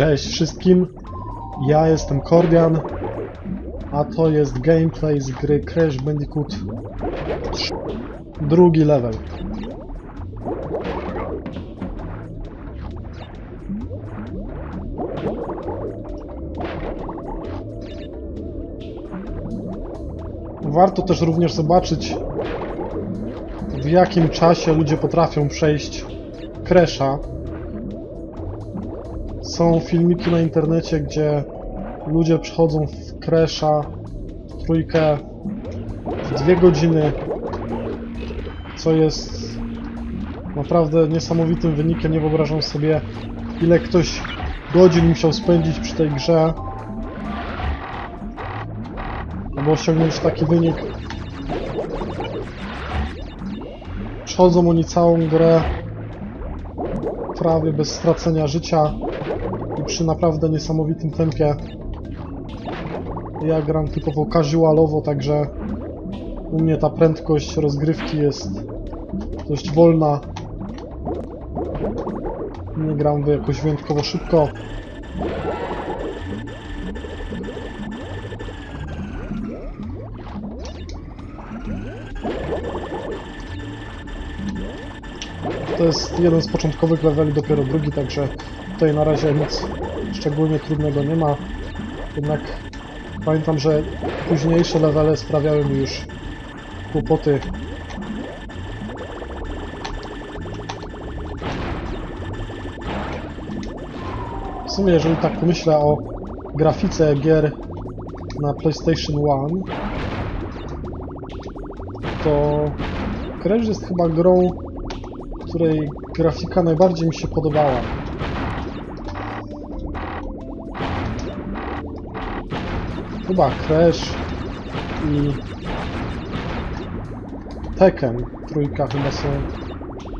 Cześć wszystkim, ja jestem Kordian, a to jest gameplay z gry Crash Bandicoot 3. Drugi level. Warto też również zobaczyć w jakim czasie ludzie potrafią przejść Crasha. Są filmiki na internecie, gdzie ludzie przechodzą w Crasha w trójkę w dwie godziny, co jest naprawdę niesamowitym wynikiem. Nie wyobrażam sobie, ile ktoś godzin musiał spędzić przy tej grze, aby osiągnąć taki wynik. Przechodzą oni całą grę prawie bez stracenia życia i przy naprawdę niesamowitym tempie. Ja gram typowo casualowo, także u mnie ta prędkość rozgrywki jest dość wolna. Nie gram jakoś wyjątkowo szybko. To jest jeden z początkowych leveli, dopiero drugi, także tutaj na razie nic szczególnie trudnego nie ma. Jednak pamiętam, że późniejsze levele sprawiały mi już kłopoty. W sumie, jeżeli tak pomyślę o grafice gier na PlayStation 1, to Crash jest chyba grą, której grafika najbardziej mi się podobała. Chyba Crash i Tekken trójka chyba są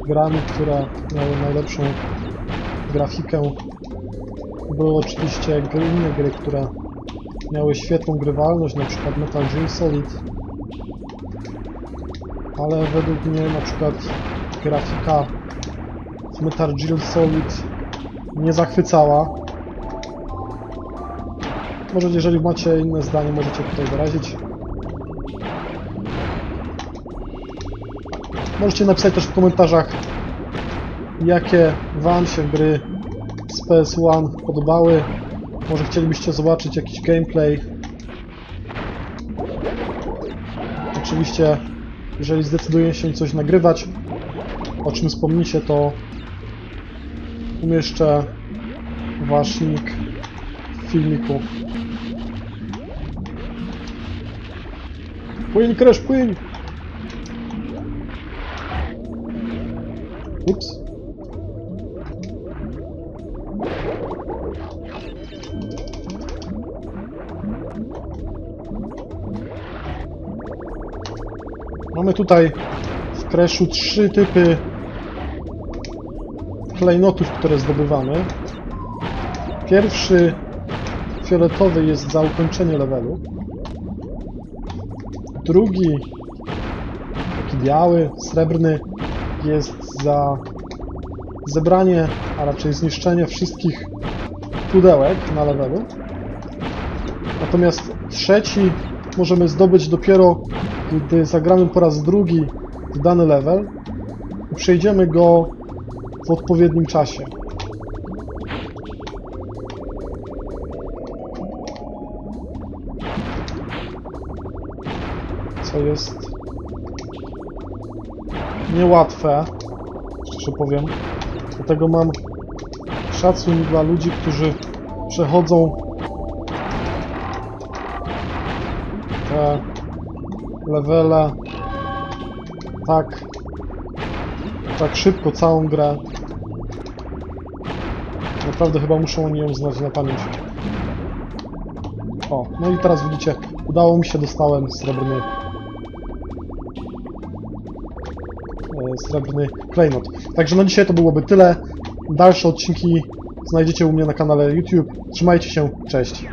grami, które miały najlepszą grafikę. Były oczywiście inne gry, które miały świetną grywalność, na przykład Metal Gear Solid. Ale według mnie na przykład grafika w Metal Gear Solid nie zachwycała. Może jeżeli macie inne zdanie, możecie tutaj wyrazić. Możecie napisać też w komentarzach, jakie Wam się gry z PS1 podobały. Może chcielibyście zobaczyć jakiś gameplay. Oczywiście, jeżeli zdecyduje się coś nagrywać, o czym wspomnicie, to umieszczę Wasz nick w filmiku. Płyń, Crash, płyń! Ups. Mamy tutaj w Crashu trzy typy klejnotów, które zdobywamy. Pierwszy fioletowy jest za ukończenie levelu. Drugi, taki biały, srebrny, jest za zebranie, a raczej zniszczenie wszystkich pudełek na levelu. Natomiast trzeci możemy zdobyć dopiero, gdy zagramy po raz drugi w dany level przejdziemy go w odpowiednim czasie. Co jest niełatwe, szczerze powiem. Dlatego mam szacun dla ludzi, którzy przechodzą te levele tak tak szybko całą grę. Naprawdę chyba muszą oni ją znać na pamięć. O, no i teraz widzicie, udało mi się, dostałem srebrny e, srebrny klejnot. Także na dzisiaj to byłoby tyle. Dalsze odcinki znajdziecie u mnie na kanale YouTube. Trzymajcie się, cześć.